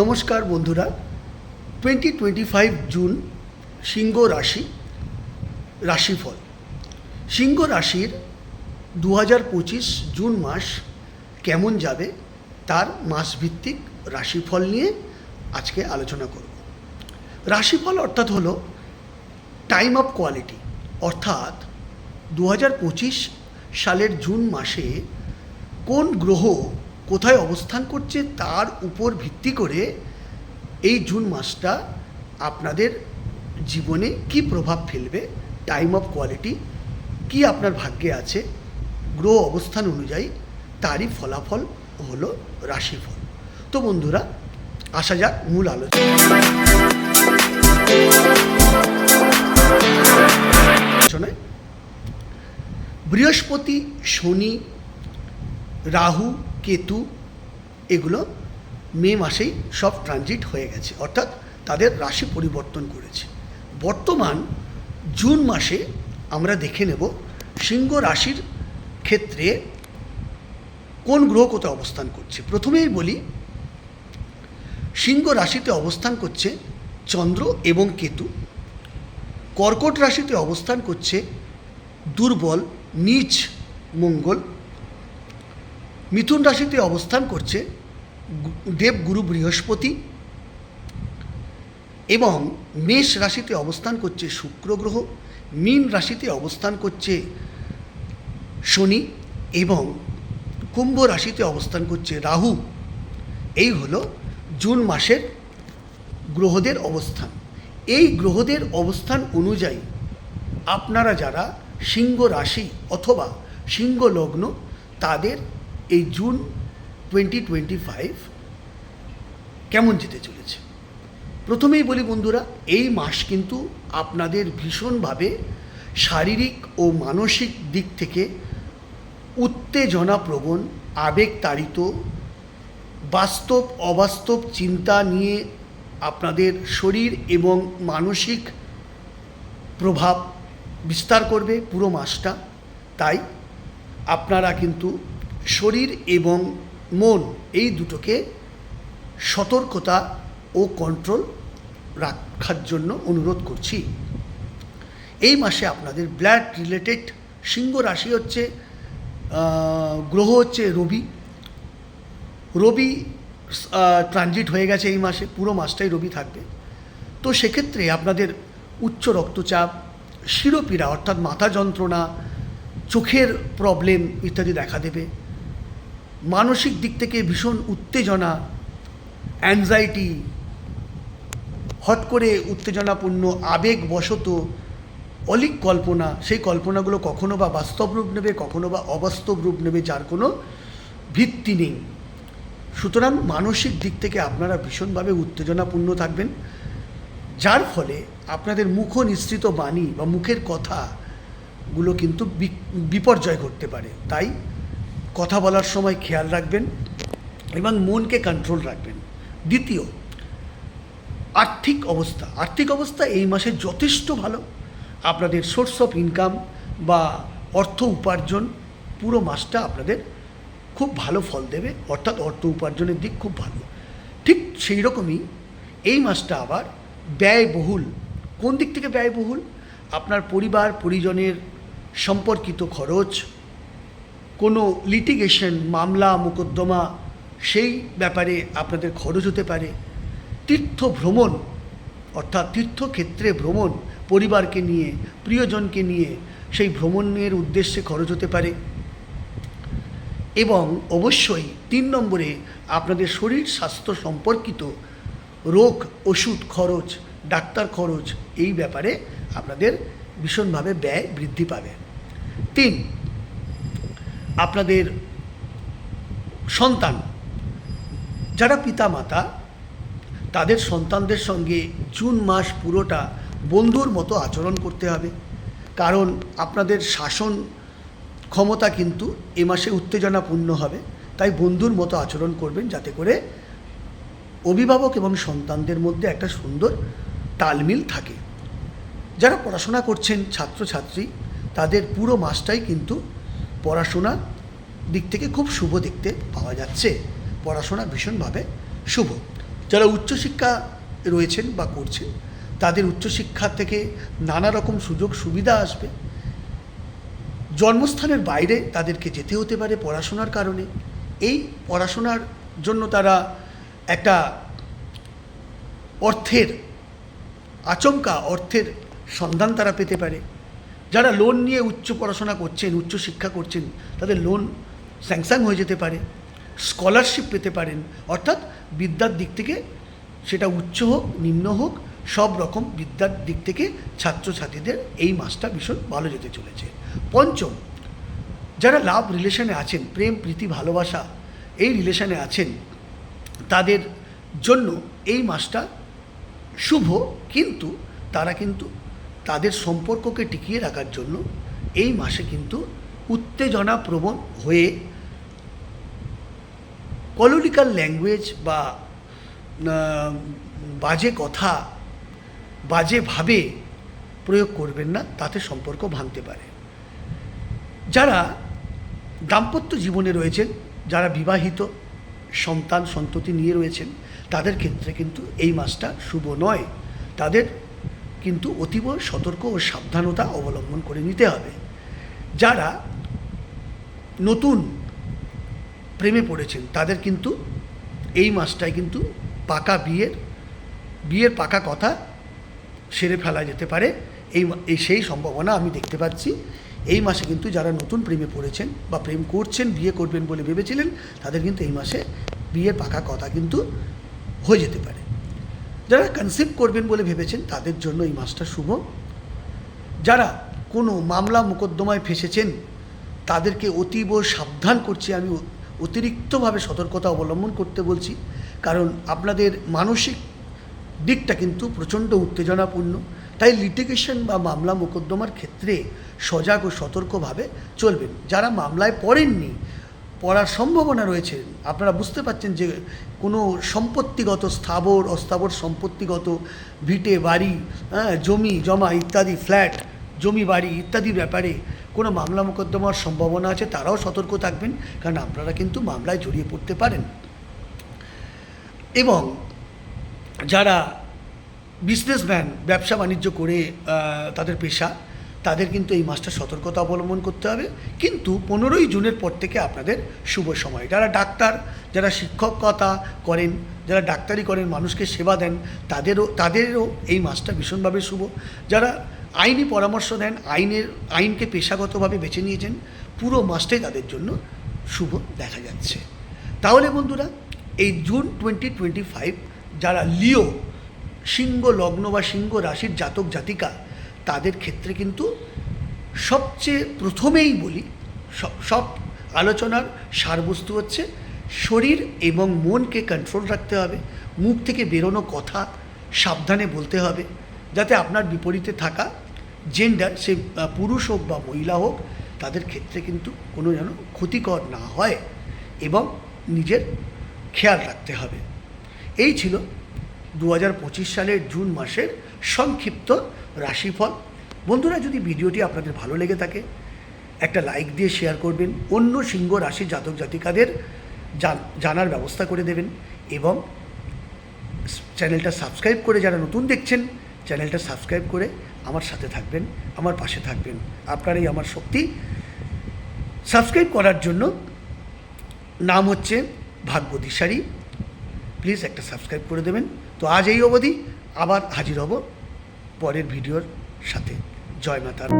নমস্কার বন্ধুরা। Twenty twenty five June সিংহ রাশি, রাশিফল। সিংহ রাশির দু হাজার পঁচিশ জুন মাস কেমন যাবে তার মাসভিত্তিক রাশিফল নিয়ে আজকে আলোচনা করব। রাশিফল অর্থাৎ হলো টাইম অফ কোয়ালিটি অর্থাৎ দু হাজার পঁচিশ সালের জুন মাসে কোন গ্রহ কোথায় অবস্থান করছে তার উপর ভিত্তি করে এই জুন মাসটা আপনাদের জীবনে কি প্রভাব ফেলবে টাইম অফ কোয়ালিটি কি আপনার ভাগ্যে আছে, গ্রহ অবস্থান অনুযায়ী তারই ফলাফল হলো রাশিফল। তো বন্ধুরা, আসা যাক মূল আলোচনা। বৃহস্পতি, শনি, রাহু কেতু, এগুলো মে মাসেই সব ট্রানজিট হয়ে গেছে। অর্থাৎ তাদের রাশি পরিবর্তন করেছে। বর্তমান জুন মাসে আমরা দেখে নেব সিংহ রাশির ক্ষেত্রে কোন গ্রহ কোথায় অবস্থান করছে। প্রথমেই বলি, সিংহ রাশিতে অবস্থান করছে চন্দ্র এবং কেতু। কর্কট রাশিতে অবস্থান করছে দুর্বল, নীচ মঙ্গল। মিথুন রাশিতে অবস্থান করছে দেবগুরু বৃহস্পতি এবং মেষ রাশিতে অবস্থান করছে শুক্র গ্রহ, মীন রাশিতে অবস্থান করছে শনি এবং কুম্ভ রাশিতে অবস্থান করছে রাহু। এই হলো জুন মাসের গ্রহদের অবস্থান। এই গ্রহদের অবস্থান অনুযায়ী আপনারা যারা সিংহ রাশি অথবা সিংহ লগ্ন, তাদের এই জুন টোয়েন্টি টোয়েন্টি ফাইভ কেমন যেতে চলেছে? প্রথমেই বলি বন্ধুরা, এই মাস কিন্তু আপনাদের ভীষণভাবে শারীরিক ও মানসিক দিক থেকে উত্তেজনাপ্রবণ আবেগ তাড়িত বাস্তব অবাস্তব চিন্তা নিয়ে আপনাদের শরীর এবং মানসিক প্রভাব বিস্তার করবে পুরো মাসটা। তাই আপনারা কিন্তু শরীর এবং মন, এই দুটোকে সতর্কতা ও কন্ট্রোল রাখার জন্য অনুরোধ করছি। এই মাসে আপনাদের ব্লাড রিলেটেড সিংহ রাশি হচ্ছে গ্রহ হচ্ছে রবি। রবি ট্রানজিট হয়ে গেছে এই মাসে, পুরো মাসটাই রবি থাকবে। তো সেক্ষেত্রে আপনাদের উচ্চ রক্তচাপ, শিরোপীড়া, অর্থাৎ মাথা যন্ত্রণা, চোখের প্রবলেম ইত্যাদি দেখা দেবে। মানসিক দিক থেকে ভীষণ উত্তেজনা অ্যাংজাইটি হট করে উত্তেজনাপূর্ণ আবেগ আবেগবশত অলিক কল্পনা, সেই কল্পনাগুলো কখনো বা বাস্তব রূপ নেবে, কখনো বা অবাস্তব রূপ নেবে, যার কোনো ভিত্তি নেই। সুতরাং মানসিক দিক থেকে আপনারা ভীষণভাবে উত্তেজনাপূর্ণ থাকবেন, যার ফলে আপনাদের মুখ নিঃসৃত বাণী বা মুখের কথাগুলো কিন্তু বিপর্যয় ঘটতে পারে। তাই কথা বলার সময় খেয়াল রাখবেন এবং মনকে কন্ট্রোল রাখবেন। দ্বিতীয়, আর্থিক অবস্থা। আর্থিক অবস্থা এই মাসে যথেষ্ট ভালো। আপনাদের সোর্স অফ ইনকাম বা অর্থ উপার্জন পুরো মাসটা আপনাদের খুব ভালো ফল দেবে। অর্থাৎ অর্থ উপার্জনের দিক খুব ভালো। ঠিক সেই রকমই এই মাসটা আবার ব্যয়বহুল। কোন দিক থেকে ব্যয়বহুল? আপনার পরিবার, পরিজনের সম্পর্কিত খরচ কোনো লিটিগেশন মামলা, মোকদ্দমা, সেই ব্যাপারে আপনাদের খরচ হতে পারে। তীর্থ ভ্রমণ, অর্থাৎ তীর্থক্ষেত্রে ভ্রমণ, পরিবারকে নিয়ে, প্রিয়জনকে নিয়ে, সেই ভ্রমণের উদ্দেশ্যে খরচ হতে পারে। এবং অবশ্যই তিন নম্বরে আপনাদের শরীর স্বাস্থ্য সম্পর্কিত রোগ, ওষুধ খরচ, ডাক্তার খরচ, এই ব্যাপারে আপনাদের ভীষণভাবে ব্যয় বৃদ্ধি পাবে। তিন আপনাদের সন্তান, যারা পিতামাতা, তাদের সন্তানদের সঙ্গে জুন মাস পুরোটা বন্ধুর মতো আচরণ করতে হবে। কারণ আপনাদের শাসন ক্ষমতা কিন্তু এ মাসে উত্তেজনাপূর্ণ হবে, তাই বন্ধুর মতো আচরণ করবেন যাতে করে অভিভাবক এবং সন্তানদের মধ্যে একটা সুন্দর তালমিল থাকে। যারা পড়াশোনা করছেন ছাত্রছাত্রী, তাদের পুরো মাসটাই কিন্তু পড়াশোনা দিক থেকে খুব শুভ দেখতে পাওয়া যাচ্ছে। পড়াশোনা ভীষণভাবে শুভ। যারা উচ্চশিক্ষা রয়েছেন বা করছেন, তাদের উচ্চশিক্ষা থেকে নানা রকম সুযোগ সুবিধা আসবে। জন্মস্থানের বাইরে তাদেরকে যেতে হতে পারে পড়াশোনার কারণে। এই পড়াশোনার জন্য তারা একটা অর্থের আচমকা অর্থের সন্ধান তারা পেতে পারে। যারা লোন নিয়ে উচ্চ পড়াশোনা করছেন, উচ্চ শিক্ষা করছেন, তাদের লোন স্যাংশন হয়ে যেতে পারে স্কলারশিপ পেতে পারেন। অর্থাৎ বিদ্যার দিক থেকে সেটা উচ্চ হোক, নিম্ন হোক, সব রকম বিদ্যার দিক থেকে ছাত্রছাত্রীদের এই মাসটা ভীষণ ভালো যেতে চলেছে। পঞ্চম, যারা লাভ রিলেশনে আছেন, প্রেম, প্রীতি, ভালোবাসা এই রিলেশনে আছেন, তাদের জন্য এই মাসটা শুভ, কিন্তু তারা কিন্তু তাদের সম্পর্ককে টিকিয়ে রাখার জন্য এই মাসে কিন্তু উত্তেজনা প্রবণ হয়ে কলোনিক্যাল ল্যাঙ্গুয়েজ বা বাজে কথা বাজেভাবে প্রয়োগ করবেন না, তাতে সম্পর্ক ভাঙতে পারে। যারা দাম্পত্য জীবনে রয়েছেন, যারা বিবাহিত সন্তান সন্ততি নিয়ে রয়েছেন, তাদের ক্ষেত্রে কিন্তু এই মাসটা শুভ নয়। তাদের কিন্তু অতীব সতর্ক ও সাবধানতা অবলম্বন করে নিতে হবে। যারা নতুন প্রেমে পড়েছেন, তাদের কিন্তু এই মাসটায় কিন্তু পাকা বিয়ের বিয়ের পাকা কথা সেরে ফেলা যেতে পারে। এই সেই সম্ভাবনা আমি দেখতে পাচ্ছি। এই মাসে কিন্তু যারা নতুন প্রেমে পড়েছেন বা প্রেম করছেন, বিয়ে করবেন বলে ভেবেছিলেন, তাদের কিন্তু এই মাসে বিয়ের পাকা কথা কিন্তু হয়ে যেতে পারে। যারা কনসেপ্ট করবেন বলে ভেবেছেন, তাদের জন্য এই মাসটা শুভ। যারা কোনো মামলা মোকদ্দমায় ফেসেছেন, তাদেরকে অতীব সাবধান করছি, আমি অতিরিক্তভাবে সতর্কতা অবলম্বন করতে বলছি। কারণ আপনাদের মানসিক দিকটা কিন্তু প্রচণ্ড উত্তেজনাপূর্ণ। তাই লিটিগেশন বা মামলা মোকদ্দমার ক্ষেত্রে সজাগ ও সতর্কভাবে চলবেন। যারা মামলায় পড়েননি পড়ার সম্ভাবনা রয়েছে। আপনারা বুঝতে পারছেন যে কোনো সম্পত্তিগত স্থাবর, অস্থাবর সম্পত্তিগত ভিটে, বাড়ি হ্যাঁ জমি, জমা ইত্যাদি, ফ্ল্যাট, জমি, বাড়ি ইত্যাদি ব্যাপারে কোনো মামলা মোকদ্দমার সম্ভাবনা আছে, তারাও সতর্ক থাকবেন, কারণ আপনারা কিন্তু মামলায় জড়িয়ে পড়তে পারেন। এবং যারা বিজনেসম্যান ব্যবসা বাণিজ্য করে তাদের পেশা তাদের কিন্তু এই মাসটা সতর্কতা অবলম্বন করতে হবে। কিন্তু পনেরোই জুনের পর থেকে আপনাদের শুভ সময়। যারা ডাক্তার, যারা শিক্ষকতা করেন, যারা ডাক্তারি করেন, মানুষকে সেবা দেন, তাদেরও তাদেরও এই মাসটা ভীষণভাবে শুভ। যারা আইনি পরামর্শ দেন, আইনের, আইনকে পেশাগতভাবে বেছে নিয়েছেন, পুরো মাসটাই তাদের জন্য শুভ দেখা যাচ্ছে। তাহলে বন্ধুরা, এই জুন টোয়েন্টি টোয়েন্টি ফাইভ যারা লিও, সিংহ লগ্ন বা সিংহ রাশির জাতক জাতিকা তাদের ক্ষেত্রে কিন্তু সবচেয়ে প্রথমেই বলি সব- আলোচনার সারবস্তু হচ্ছে শরীর এবং মনকে কন্ট্রোল রাখতে হবে, মুখ থেকে বেরোনো কথা সাবধানে বলতে হবে, যাতে আপনার বিপরীতে থাকা জেন্ডার সে পুরুষ হোক বা মহিলা হোক, তাদের ক্ষেত্রে কিন্তু কোনো যেন ক্ষতিকর না হয় এবং নিজের খেয়াল রাখতে হবে। এই ছিল দু হাজার পঁচিশ সালের জুন মাসের সংক্ষিপ্ত রাশিফল। বন্ধুরা, যদি ভিডিওটি আপনাদের ভালো লেগে থাকে, একটা লাইক দিয়ে শেয়ার করবেন, অন্য সিংহ রাশি জাতক জাতিকাদের জানার ব্যবস্থা করে দেবেন এবং চ্যানেলটা সাবস্ক্রাইব করে যারা নতুন দেখছেন, চ্যানেলটা সাবস্ক্রাইব করে আমার সাথে থাকবেন, আমার পাশে থাকবেন। আপনারাই আমার শক্তি সাবস্ক্রাইব করার জন্য নাম হচ্ছে ভাগ্য দিশারি প্লিজ একটা সাবস্ক্রাইব করে দেবেন। তো আজ এই অবধি আবার হাজির হব পরের ভিডিওর সাথে। জয় মাতার